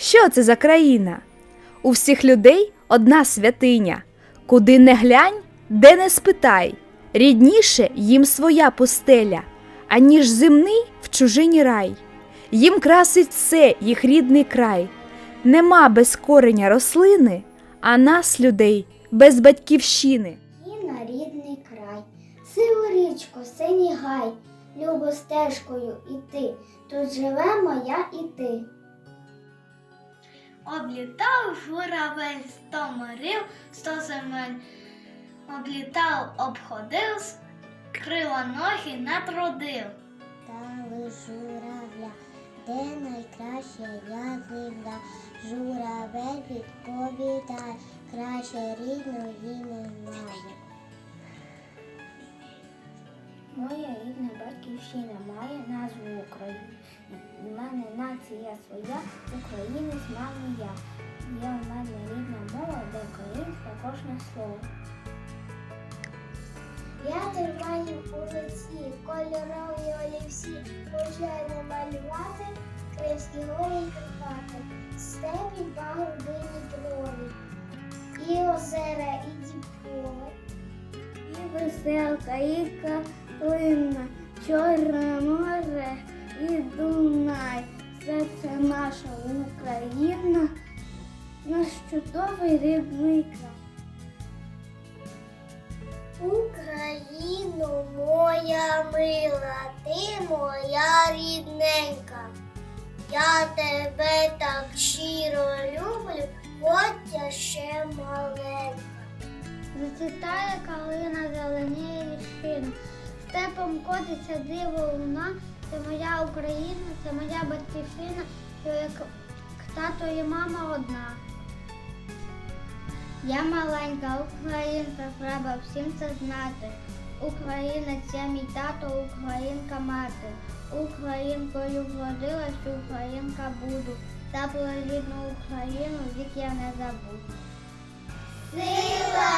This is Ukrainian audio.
що це за країна? У всіх людей одна святиня, куди не глянь, де не спитай, рідніше їм своя пустеля, аніж земний в чужині рай. Їм красить все їх рідний край. Нема без кореня рослини, а нас, людей, без батьківщини. І на рідний край. Сиву річку, синій гай, любо стежкою іти. Тут живе моя і ти. Облітав журавель сто морів, сто земель. Облітав, обходив, крила ноги натрудив. Дали журавля, де найкраща я земля. Журавель відповідає, краще рідної немає. Моя рідна батьківщина має назву України. Нація своя, українець мами я. Є у мене рідна мова, де українське кожне слово. Я тримаю у лиці кольорові олівці, бажаю малювати Кримські гори і Карпати, степі пагорби Дніпрові, і озера, і діброви. І веселка, і калина, Чорне Україна, наш чудовий рідний край. Україно моя мила, ти моя рідненька. Я тебе так щиро люблю, хоч я ще маленька. Зацвітає калина, зеленіє віршина, степом котиться диво луна, це моя Україна, це моя батьківщина, що як тато і мама одна. Я маленька українка, треба всім це знати. Українець я мій тато, українка мати. Українкою вродилась, українка буду. Та про рідну Україну вік я не забуду. Сила